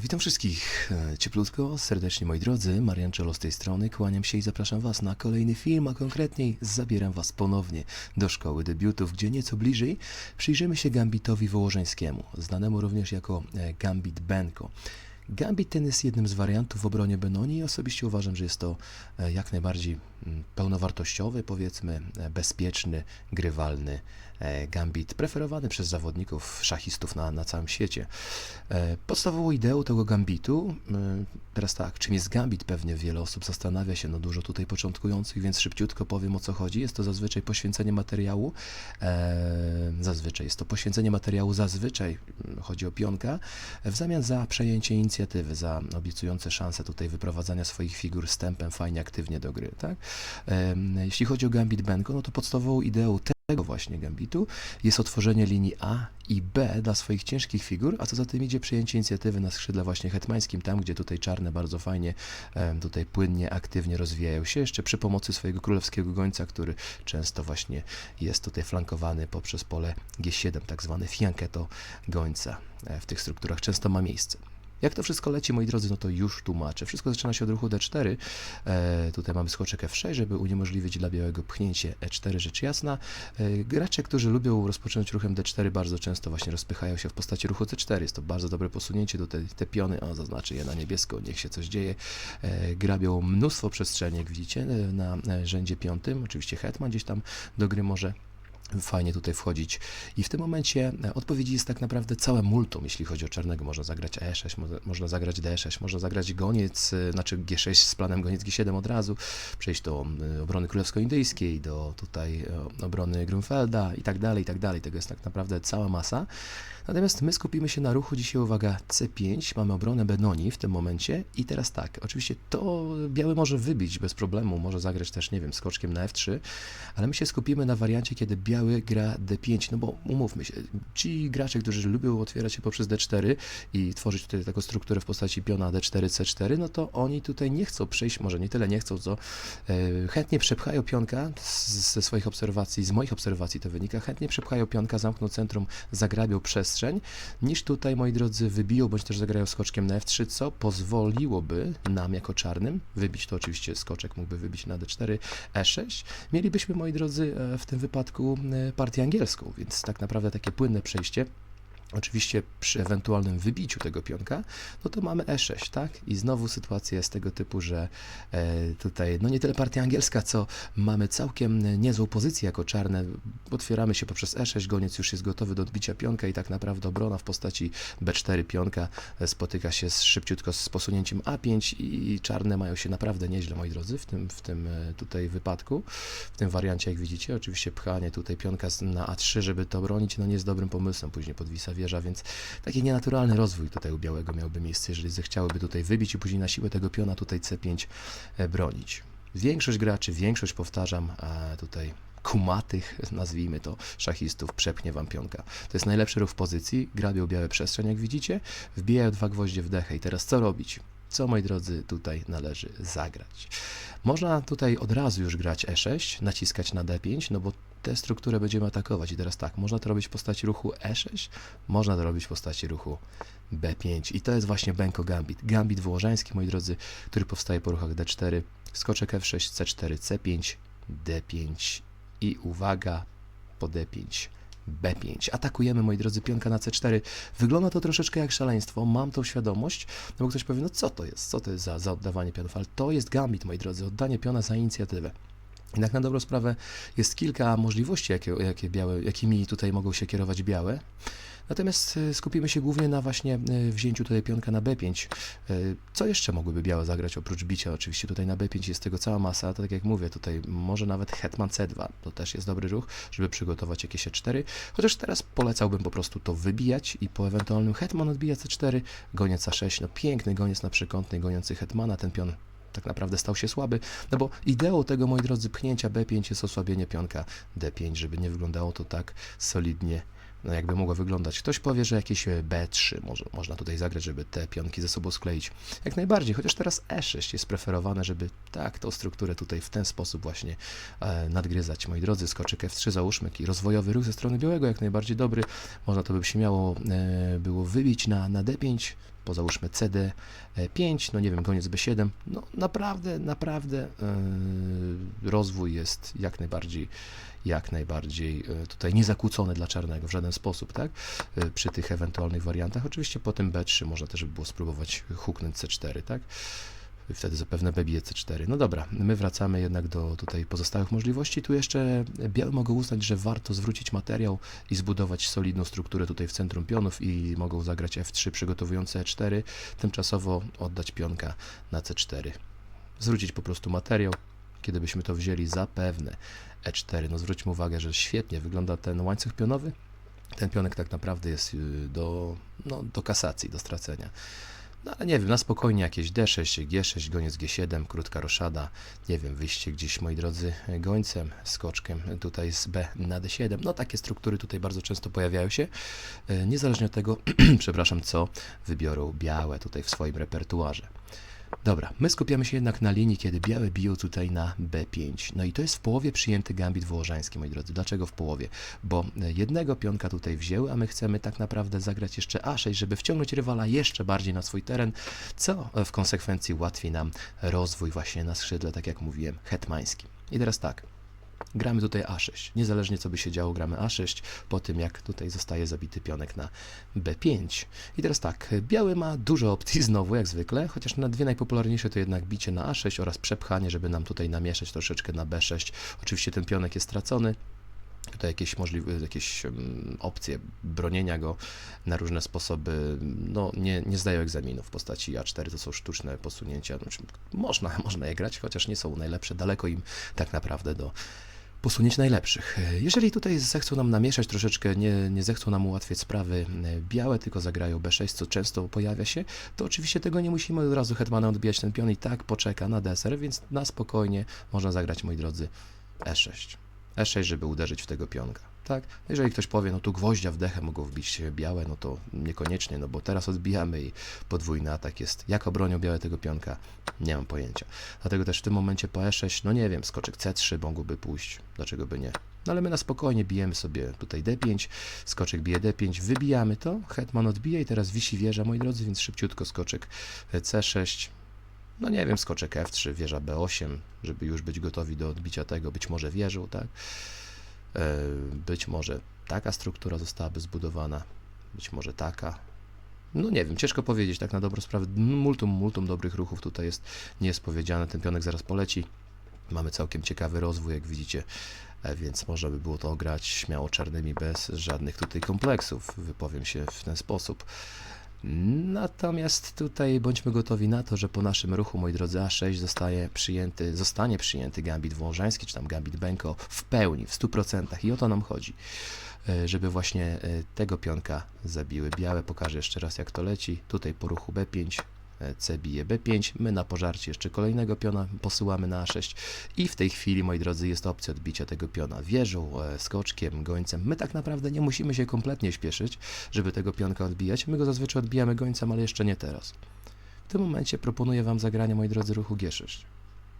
Witam wszystkich e, cieplutko, serdecznie moi drodzy, Marian Czolo z tej strony, kłaniam się i zapraszam Was na kolejny film, a konkretniej zabieram Was ponownie do szkoły debiutów, gdzie nieco bliżej przyjrzymy się Gambitowi Wołożeńskiemu, znanemu również jako e, Gambit Benko. Gambit ten jest jednym z wariantów w obronie Benoni i osobiście uważam, że jest to e, jak najbardziej mm, pełnowartościowy, powiedzmy, bezpieczny, grywalny gambit, preferowany przez zawodników, szachistów na, na całym świecie. E, Podstawową ideą tego gambitu, e, teraz tak, czym jest gambit, pewnie wiele osób zastanawia się, no dużo tutaj początkujących, więc szybciutko powiem o co chodzi. Jest to zazwyczaj poświęcenie materiału, e, zazwyczaj jest to poświęcenie materiału, zazwyczaj mm, chodzi o pionka, w zamian za przejęcie inicjatywy, za obiecujące szanse tutaj wyprowadzania swoich figur z tempem fajnie, aktywnie do gry, tak? Jeśli chodzi o gambit Benko, no to podstawową ideą tego właśnie gambitu jest otworzenie linii A i B dla swoich ciężkich figur, a co za tym idzie przejęcie inicjatywy na skrzydle właśnie hetmańskim, tam gdzie tutaj czarne bardzo fajnie, tutaj płynnie, aktywnie rozwijają się, jeszcze przy pomocy swojego królewskiego gońca, który często właśnie jest tutaj flankowany poprzez pole G7, tak zwany fianchetto gońca e, w tych strukturach często ma miejsce. Jak to wszystko leci, moi drodzy, no to już tłumaczę. Wszystko zaczyna się od ruchu D4. E, tutaj mamy skoczek F6, żeby uniemożliwić dla białego pchnięcie E4, rzecz jasna. E, gracze, którzy lubią rozpocząć ruchem D4, bardzo często właśnie rozpychają się w postaci ruchu C4. Jest to bardzo dobre posunięcie. Tutaj te piony, o, zaznaczy je na niebiesko, niech się coś dzieje. E, grabią mnóstwo przestrzeni, jak widzicie, e, na e, rzędzie piątym. Oczywiście hetman gdzieś tam do gry może fajnie tutaj wchodzić. I w tym momencie e, odpowiedzi jest tak naprawdę całe multum, jeśli chodzi o czarnego. Można zagrać E6, mo- można zagrać D6, można zagrać goniec, e, znaczy G6 z planem goniec G7 od razu, przejść do e, obrony królewsko-indyjskiej, do tutaj obrony Grunfelda i tak dalej, i tak dalej. Tego jest tak naprawdę cała masa. Natomiast my skupimy się na ruchu. Dzisiaj, uwaga, C5, mamy obronę Benoni w tym momencie. I teraz tak, oczywiście to biały może wybić bez problemu, może zagrać też, nie wiem, skoczkiem na F3, ale my się skupimy na wariancie, kiedy biały gra D5, no bo umówmy się, ci gracze, którzy lubią otwierać się poprzez D4 i tworzyć tutaj taką strukturę w postaci piona D4, C4, no to oni tutaj nie chcą przejść, może nie tyle nie chcą, co e, chętnie przepchają pionka ze swoich obserwacji, z moich obserwacji to wynika, chętnie przepchają pionka, zamkną centrum, zagrabią przestrzeń, niż tutaj, moi drodzy, wybiją, bądź też zagrają skoczkiem na F3, co pozwoliłoby nam jako czarnym wybić, to oczywiście skoczek mógłby wybić na D4, E6, mielibyśmy, moi drodzy, e, w tym wypadku e, partię angielską, więc tak naprawdę takie płynne przejście. Oczywiście przy ewentualnym wybiciu tego pionka, no to mamy E6, tak? I znowu sytuacja jest tego typu, że e, tutaj, no nie tyle partia angielska, co mamy całkiem niezłą pozycję jako czarne. Otwieramy się poprzez E6, goniec już jest gotowy do odbicia pionka i tak naprawdę obrona w postaci B4 pionka e, spotyka się z, szybciutko z posunięciem A5 i czarne mają się naprawdę nieźle, moi drodzy, w tym, w tym e, tutaj wypadku, w tym wariancie, jak widzicie. Oczywiście pchanie tutaj pionka na A3, żeby to bronić, no nie jest dobrym pomysłem, później podwisa wieża, więc taki nienaturalny rozwój tutaj u białego miałby miejsce, jeżeli zechciałyby tutaj wybić i później na siłę tego piona tutaj C5 e, bronić. Większość graczy, większość powtarzam, tutaj kumatych, nazwijmy to, szachistów, przepchnie wam pionka. To jest najlepszy ruch w pozycji, grabią białe przestrzeń, jak widzicie, wbijają dwa gwoździe w dechę i teraz co robić? Co, moi drodzy, tutaj należy zagrać? Można tutaj od razu już grać E6, naciskać na D5, no bo tę strukturę będziemy atakować. I teraz tak, można to robić w postaci ruchu E6, można to robić w postaci ruchu B5. I to jest właśnie Benko Gambit. Gambit wołożański, moi drodzy, który powstaje po ruchach D4, skoczek F6, C4, C5, D5 i uwaga, po D5. B5. Atakujemy, moi drodzy, pionka na C4. Wygląda to troszeczkę jak szaleństwo, mam tą świadomość, no bo ktoś powie, no co to jest, co to jest za, za oddawanie pionów, ale to jest gambit, moi drodzy, oddanie piona za inicjatywę. Jednak na dobrą sprawę jest kilka możliwości, jakie, jakie białe, jakimi tutaj mogą się kierować białe. Natomiast y, skupimy się głównie na właśnie y, wzięciu tutaj pionka na B5. Y, Co jeszcze mogłyby białe zagrać oprócz bicia? Oczywiście tutaj na B5 jest tego cała masa, tak jak mówię, tutaj może nawet hetman C2, to też jest dobry ruch, żeby przygotować jakieś E4, chociaż teraz polecałbym po prostu to wybijać i po ewentualnym hetman odbija C4, goniec A6, no piękny goniec na przekątnej goniący hetmana, ten pion tak naprawdę stał się słaby, no bo ideą tego, moi drodzy, pchnięcia B5 jest osłabienie pionka D5, żeby nie wyglądało to tak solidnie, no jakby mogło wyglądać. Ktoś powie, że jakieś e, B3 może, można tutaj zagrać, żeby te pionki ze sobą skleić. Jak najbardziej, chociaż teraz E6 jest preferowane, żeby tak tą strukturę tutaj w ten sposób właśnie e, nadgryzać. Moi drodzy, skoczyk F3 załóżmy, taki rozwojowy ruch ze strony białego, jak najbardziej dobry. Można to by się miało e, było wybić na, na D5, po załóżmy CD 5, no nie wiem, goniec B7, no naprawdę, naprawdę yy, rozwój jest jak najbardziej jak najbardziej e, tutaj niezakłócony dla czarnego w żaden sposób, tak? E, Przy tych ewentualnych wariantach. Oczywiście po tym B3 można też by było spróbować huknąć C4, tak? Wtedy zapewne B bije C4. No dobra, my wracamy jednak do tutaj pozostałych możliwości. Tu jeszcze białe mogą uznać, że warto zwrócić materiał i zbudować solidną strukturę tutaj w centrum pionów i mogą zagrać F3 przygotowując E4, tymczasowo oddać pionka na C4. Zwrócić po prostu materiał, kiedy byśmy to wzięli zapewne E4. No zwróćmy uwagę, że świetnie wygląda ten łańcuch pionowy. Ten pionek tak naprawdę jest y, do, no, do kasacji, do stracenia. No ale nie wiem, na spokojnie jakieś D6, G6, goniec G7, krótka roszada, nie wiem, wyjście gdzieś, moi drodzy, gońcem, skoczkiem, tutaj z B na D7. No takie struktury tutaj bardzo często pojawiają się, e, niezależnie od tego, przepraszam, co wybiorą białe tutaj w swoim repertuarze. Dobra, my skupiamy się jednak na linii, kiedy białe biją tutaj na B5. No i to jest w połowie przyjęty gambit wołożański, moi drodzy. Dlaczego w połowie? Bo e, jednego pionka tutaj wzięły, a my chcemy tak naprawdę zagrać jeszcze A6, żeby wciągnąć rywala jeszcze bardziej na swój teren, co e, w konsekwencji ułatwi nam rozwój właśnie na skrzydle, tak jak mówiłem, hetmańskim. I teraz tak, Gramy tutaj A6. Niezależnie co by się działo, gramy A6 po tym, jak tutaj zostaje zabity pionek na B5. I teraz tak, biały ma dużo opcji znowu, jak zwykle, chociaż na dwie najpopularniejsze to jednak bicie na A6 oraz przepchanie, żeby nam tutaj namieszać troszeczkę na B6. Oczywiście ten pionek jest stracony, tutaj jakieś możliwe, jakieś opcje bronienia go na różne sposoby, no nie, nie zdają egzaminu w postaci A4, to są sztuczne posunięcia, znaczy, można, można je grać, chociaż nie są najlepsze, daleko im tak naprawdę do posunięć najlepszych. Jeżeli tutaj zechcą nam namieszać troszeczkę, nie, nie zechcą nam ułatwiać sprawy e, białe, tylko zagrają B6, co często pojawia się, to oczywiście tego nie musimy od razu hetmana odbijać ten pion i tak poczeka na deser, więc na spokojnie można zagrać, moi drodzy, E6. E6, żeby uderzyć w tego pionka. Tak? Jeżeli ktoś powie, no tu gwoździa w dechę mogą wbić białe, no to niekoniecznie, no bo teraz odbijamy i podwójny atak jest. Jak obronią białe tego pionka? Nie mam pojęcia. Dlatego też w tym momencie po E6, no nie wiem, skoczek C3 mogłoby pójść, dlaczego by nie? No ale my na spokojnie bijemy sobie tutaj D5, skoczek bije D5, wybijamy to, hetman odbija i teraz wisi wieża, moi drodzy, więc szybciutko skoczek C6, no nie wiem, skoczek F3, wieża B8, żeby już być gotowi do odbicia tego, być może wieżą, tak? E, Być może taka struktura zostałaby zbudowana, być może taka. No nie wiem, ciężko powiedzieć, tak na dobrą sprawę. Multum, multum dobrych ruchów tutaj jest, nie ten pionek zaraz poleci. Mamy całkiem ciekawy rozwój, jak widzicie, e, więc można by było to grać śmiało czarnymi, bez żadnych tutaj kompleksów, wypowiem się w ten sposób. Natomiast tutaj bądźmy gotowi na to, że po naszym ruchu, moi drodzy, A6 zostaje przyjęty, zostanie przyjęty gambit wążański, czy tam gambit Benko w pełni, w 100%. I o to nam chodzi, e, żeby właśnie e, tego pionka zabiły. Białe pokażę jeszcze raz, jak to leci. Tutaj po ruchu B5 e, C bije B5, my na pożarcie jeszcze kolejnego piona posyłamy na A6 i w tej chwili, moi drodzy, jest opcja odbicia tego piona wieżą, e, skoczkiem, gońcem. My tak naprawdę nie musimy się kompletnie śpieszyć, żeby tego pionka odbijać. My go zazwyczaj odbijamy gońcem, ale jeszcze nie teraz. W tym momencie proponuję Wam zagranie, moi drodzy, ruchu G6.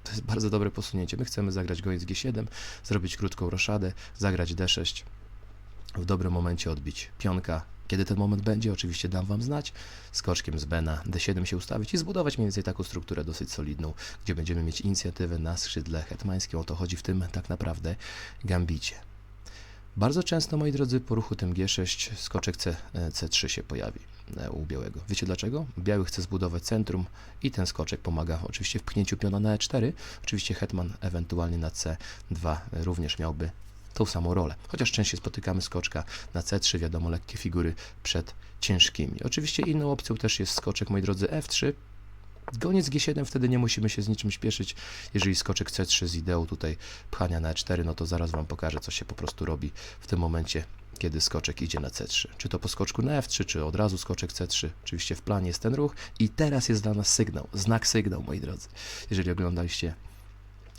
To jest bardzo dobre posunięcie. My chcemy zagrać goniec G7, zrobić krótką roszadę, zagrać D6, w dobrym momencie odbić pionka. Kiedy ten moment będzie, oczywiście dam Wam znać. Skoczkiem z B na D7 się ustawić i zbudować mniej więcej taką strukturę dosyć solidną, gdzie będziemy mieć inicjatywę na skrzydle hetmańskim. O to chodzi w tym tak naprawdę gambicie. Bardzo często, moi drodzy, po ruchu tym G6 skoczek C, C3 się pojawi e, u białego. Wiecie dlaczego? Biały chce zbudować centrum i ten skoczek pomaga oczywiście w pchnięciu piona na E4. Oczywiście hetman ewentualnie na C2 również miałby tą samą rolę. Chociaż częściej spotykamy skoczka na C3, wiadomo, lekkie figury przed ciężkimi. Oczywiście inną opcją też jest skoczek, moi drodzy, F3. Goniec G7, wtedy nie musimy się z niczym śpieszyć. Jeżeli skoczek C3 z ideą tutaj pchania na E4, no to zaraz Wam pokażę, co się po prostu robi w tym momencie, kiedy skoczek idzie na C3. Czy to po skoczku na F3, czy od razu skoczek C3. Oczywiście w planie jest ten ruch i teraz jest dla nas sygnał, znak sygnał, moi drodzy. Jeżeli oglądaliście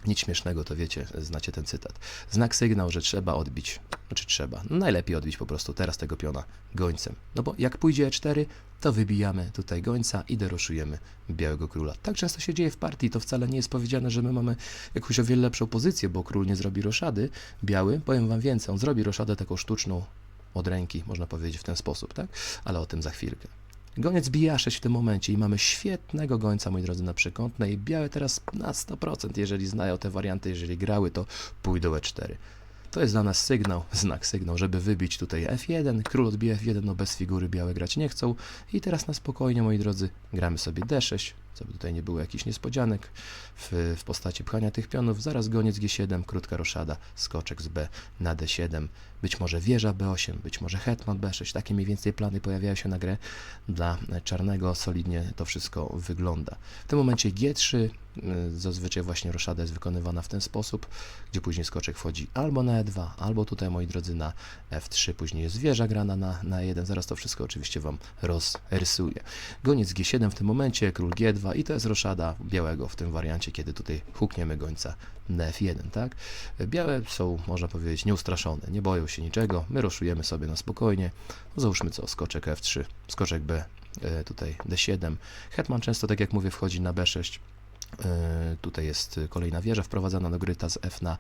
nic śmiesznego, to wiecie, znacie ten cytat. Znak sygnał, że trzeba odbić. Znaczy trzeba. No najlepiej odbić po prostu teraz tego piona gońcem. No bo jak pójdzie E4, to wybijamy tutaj gońca i deroszujemy białego króla. Tak często się dzieje w partii, to wcale nie jest powiedziane, że my mamy jakąś o wiele lepszą pozycję, bo król nie zrobi roszady. Biały, powiem wam więcej, on zrobi roszadę taką sztuczną od ręki, można powiedzieć w ten sposób, tak? Ale o tym za chwilkę. Goniec bije A6 w tym momencie i mamy świetnego gońca, moi drodzy, na przekątnej. Białe teraz na 100%, jeżeli znają te warianty, jeżeli grały, to pójdą E4. To jest dla nas sygnał, znak sygnał, żeby wybić tutaj F1. Król odbije F1, no bez figury białe grać nie chcą. I teraz na spokojnie, moi drodzy, gramy sobie D6, co by tutaj nie było jakichś niespodzianek w, w postaci pchania tych pionów. Zaraz goniec G7, krótka roszada, skoczek z B na D7. Być może wieża B8, być może hetman B6. Takie mniej więcej plany pojawiają się na grę. Dla czarnego solidnie to wszystko wygląda. W tym momencie G3, y, zazwyczaj właśnie roszada jest wykonywana w ten sposób, gdzie później skoczek wchodzi albo na E2, albo tutaj, moi drodzy, na F3, później jest wieża grana na, na 1. Zaraz to wszystko oczywiście Wam rozrysuję. Goniec G7 w tym momencie, król G2 i to jest roszada białego w tym wariancie, kiedy tutaj hukniemy gońca na F1, tak? Białe są, można powiedzieć, nieustraszone, nie boją się niczego, my roszujemy sobie na spokojnie. No załóżmy co, skoczek F3, skoczek B, e, tutaj D7. Hetman często, tak jak mówię, wchodzi na B6. E, Tutaj jest kolejna wieża wprowadzana do gry, ta z F na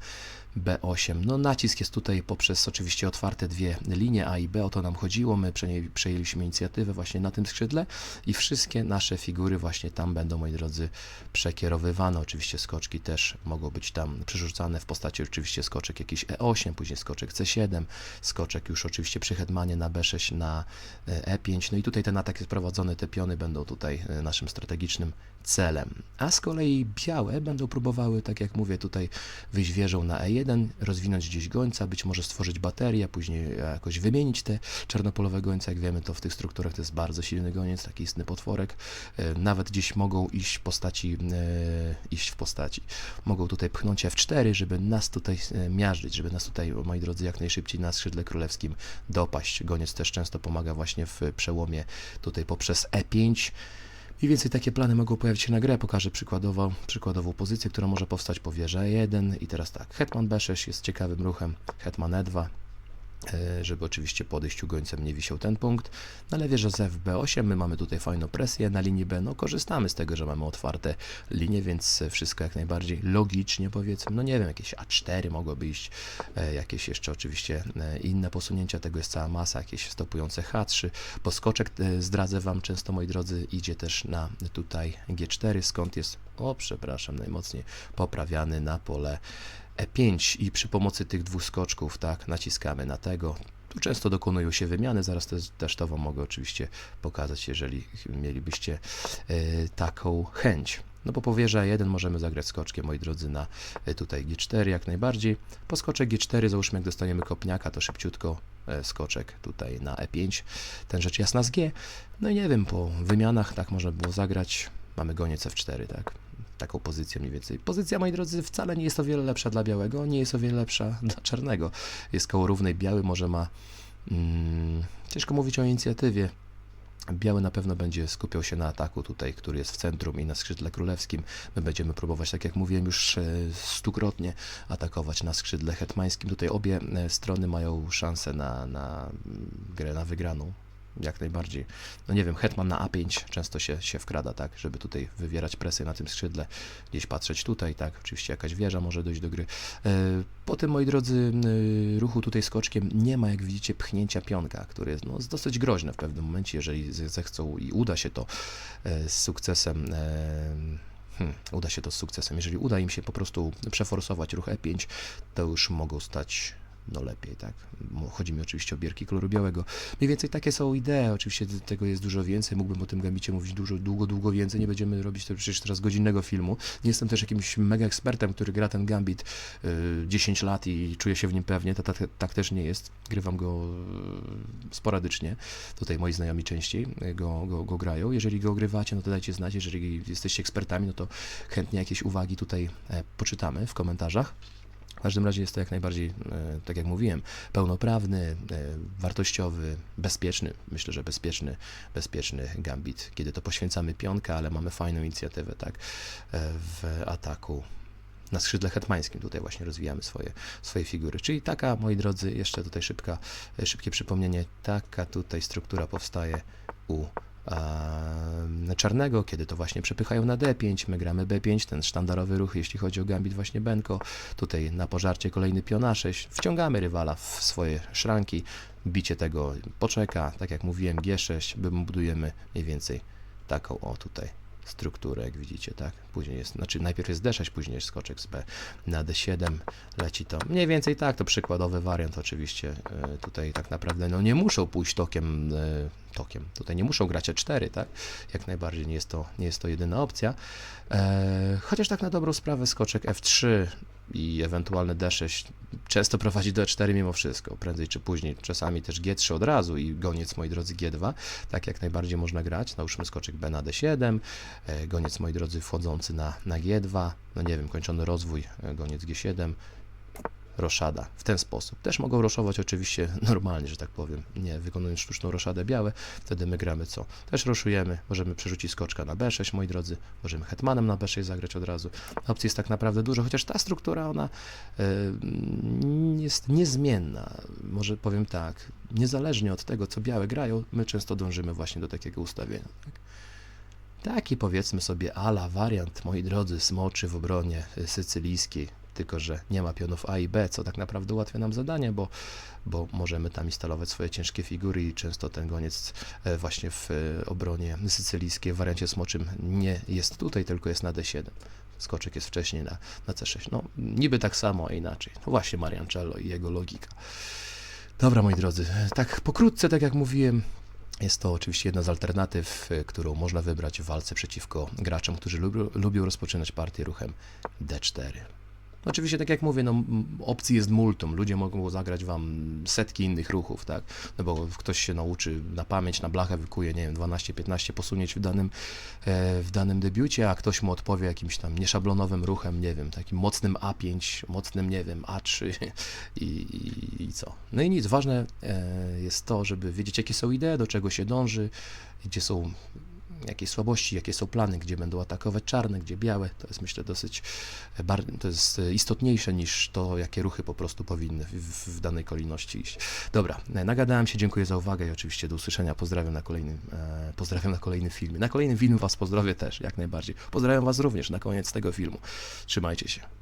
B8. No nacisk jest tutaj poprzez oczywiście otwarte dwie linie A i B, o to nam chodziło. My przeję- przejęliśmy inicjatywę właśnie na tym skrzydle i wszystkie nasze figury właśnie tam będą, moi drodzy, przekierowywane. Oczywiście skoczki też mogą być tam przerzucane w postaci oczywiście skoczek jakiś E8, później skoczek C7, skoczek już oczywiście przy hetmanie na B6, na e, E5. No i tutaj ten atak jest prowadzony, te piony będą tutaj e, naszym strategicznym celem. A z kolei białe będą próbowały, tak jak mówię, tutaj wyjść wieżą na E1, rozwinąć gdzieś gońca, być może stworzyć baterię, później jakoś wymienić te czarnopolowe gońce. Jak wiemy, to w tych strukturach to jest bardzo silny goniec, taki istny potworek. E, Nawet gdzieś mogą iść w postaci, e, iść w postaci. Mogą tutaj pchnąć F4, żeby nas tutaj e, miażdżyć, żeby nas tutaj, moi drodzy, jak najszybciej na skrzydle królewskim dopaść. Goniec też często pomaga właśnie w przełomie tutaj poprzez E E5. Mniej więcej takie plany mogą pojawić się na grę. Pokażę przykładowo, przykładową pozycję, która może powstać po wieży E1. I teraz tak, hetman B6 jest ciekawym ruchem, hetman E2, e, żeby oczywiście po odejściu nie wisiał ten punkt. Ale wieża z FB8, my mamy tutaj fajną presję na linii B, no korzystamy z tego, że mamy otwarte linie, więc wszystko jak najbardziej logicznie powiedzmy, no nie wiem, jakieś A4 mogłoby iść, e, jakieś jeszcze oczywiście e, inne posunięcia, tego jest cała masa, jakieś stopujące H3, bo skoczek, e, zdradzę Wam często, moi drodzy, idzie też na tutaj G4, skąd jest, o przepraszam, najmocniej poprawiany na pole E5 i przy pomocy tych dwóch skoczków, tak, naciskamy na tego. Tu często dokonują się wymiany, zaraz też, też to Wam mogę oczywiście pokazać, jeżeli mielibyście e, taką chęć. No bo po wieża 1 możemy zagrać skoczkiem, moi drodzy, na e, tutaj G4 jak najbardziej. Po skoczek G4, załóżmy jak dostaniemy kopniaka, to szybciutko e, skoczek tutaj na E5, ten rzecz jasna z G. No i nie wiem, po wymianach tak można było zagrać, mamy goniec F4, tak? Taką pozycję mniej więcej. Pozycja, moi drodzy, wcale nie jest o wiele lepsza dla białego, nie jest o wiele lepsza dla czarnego. Jest koło równej, biały może ma, mm, ciężko mówić o inicjatywie, Biały na pewno będzie skupiał się na ataku tutaj, który jest w centrum i na skrzydle królewskim. My będziemy próbować, tak jak mówiłem już e, stukrotnie, atakować na skrzydle hetmańskim. Tutaj obie e, strony mają szansę na, na mm, grę na wygraną. Jak najbardziej. No nie wiem, hetman na A5 często się, się wkrada, tak, żeby tutaj wywierać presję na tym skrzydle, gdzieś patrzeć tutaj, tak, oczywiście jakaś wieża może dojść do gry. E, Po tym, moi drodzy, y, ruchu tutaj skoczkiem nie ma, jak widzicie, pchnięcia pionka, który jest no, dosyć groźne w pewnym momencie, jeżeli ze- zechcą i uda się to e, z sukcesem. e, Hmm, uda się to z sukcesem. Jeżeli uda im się po prostu przeforsować ruch E5, to już mogą stać no lepiej, tak? Chodzi mi oczywiście o bierki koloru białego. Mniej więcej takie są idee, oczywiście tego jest dużo więcej, mógłbym o tym gambicie mówić dużo, długo, długo więcej, nie będziemy robić to przecież teraz godzinnego filmu. Nie jestem też jakimś mega ekspertem, który gra ten gambit y, 10 lat i czuje się w nim pewnie, tak, tak, tak też nie jest. Grywam go y, sporadycznie, tutaj moi znajomi częściej y, go, go, go grają. Jeżeli go ogrywacie, no to dajcie znać, jeżeli jesteście ekspertami, no to chętnie jakieś uwagi tutaj e, poczytamy w komentarzach. W każdym razie jest to jak najbardziej, e, tak jak mówiłem, pełnoprawny, e, wartościowy, bezpieczny, myślę, że bezpieczny, bezpieczny gambit, kiedy to poświęcamy pionkę, ale mamy fajną inicjatywę, tak, e, w ataku na skrzydle hetmańskim. Tutaj właśnie rozwijamy swoje, swoje figury. Czyli taka, moi drodzy, jeszcze tutaj szybka, szybkie przypomnienie, taka tutaj struktura powstaje u czarnego, kiedy to właśnie przepychają na D5, my gramy B5, ten sztandarowy ruch, jeśli chodzi o gambit właśnie Benko, tutaj na pożarcie kolejny pion A6, wciągamy rywala w swoje szranki, bicie tego poczeka, tak jak mówiłem G6, budujemy mniej więcej taką o tutaj strukturę, jak widzicie, tak? Później jest, znaczy najpierw jest D6, później jest skoczek z B na D7 leci to. Mniej więcej tak, to przykładowy wariant oczywiście. e, Tutaj tak naprawdę no nie muszą pójść tokiem, e, tokiem. Tutaj nie muszą grać E4, tak? Jak najbardziej nie jest to, nie jest to jedyna opcja. E, chociaż tak na dobrą sprawę skoczek F3 i ewentualny D6 często prowadzi do E4 mimo wszystko, prędzej czy później. Czasami też G3 od razu i goniec, moi drodzy, G2. Tak jak najbardziej można grać. Nałóżmy skoczek B na D7, e, goniec, moi drodzy, wchodzący na, na G2, no nie wiem, kończony rozwój, e, goniec G7, roszada w ten sposób. Też mogą roszować oczywiście normalnie, że tak powiem, nie wykonując sztuczną roszadę białe, wtedy my gramy co? Też roszujemy, możemy przerzucić skoczka na B6, moi drodzy, możemy hetmanem na B6 zagrać od razu. Opcji jest tak naprawdę dużo, chociaż ta struktura, ona e, jest niezmienna. Może powiem tak, niezależnie od tego, co białe grają, my często dążymy właśnie do takiego ustawienia. Tak? Taki powiedzmy sobie ala wariant, moi drodzy, smoczy w obronie y, sycylijskiej, tylko że nie ma pionów A i B, co tak naprawdę ułatwia nam zadanie, bo, bo możemy tam instalować swoje ciężkie figury i często ten goniec e, właśnie w e, obronie sycylijskiej w wariancie smoczym nie jest tutaj, tylko jest na D7. Skoczek jest wcześniej na, na C6. No, niby tak samo, a inaczej. No właśnie Mariancello i jego logika. Dobra, moi drodzy, tak pokrótce, tak jak mówiłem, jest to oczywiście jedna z alternatyw, y, którą można wybrać w walce przeciwko graczom, którzy lubią, lubią rozpoczynać partię ruchem D4. Oczywiście, tak jak mówię, no, opcji jest multum. Ludzie mogą zagrać wam setki innych ruchów, tak? No bo ktoś się nauczy na pamięć, na blachę wykuje, nie wiem, 12-15 posunięć w danym, e, w danym debiucie, a ktoś mu odpowie jakimś tam nieszablonowym ruchem, nie wiem, takim mocnym A5, mocnym, nie wiem, A3 i, i, i co. No i nic, ważne e, jest to, żeby wiedzieć, jakie są idee, do czego się dąży, gdzie są jakie słabości, jakie są plany, gdzie będą atakować czarne, gdzie białe. To jest myślę dosyć to jest istotniejsze niż to, jakie ruchy po prostu powinny w, w danej kolejności iść. Dobra, e, nagadałem się, dziękuję za uwagę i oczywiście do usłyszenia. Pozdrawiam na kolejnym, e, pozdrawiam na kolejnym filmie. Na kolejnym filmie Was pozdrowię też, jak najbardziej. Pozdrawiam Was również na koniec tego filmu. Trzymajcie się.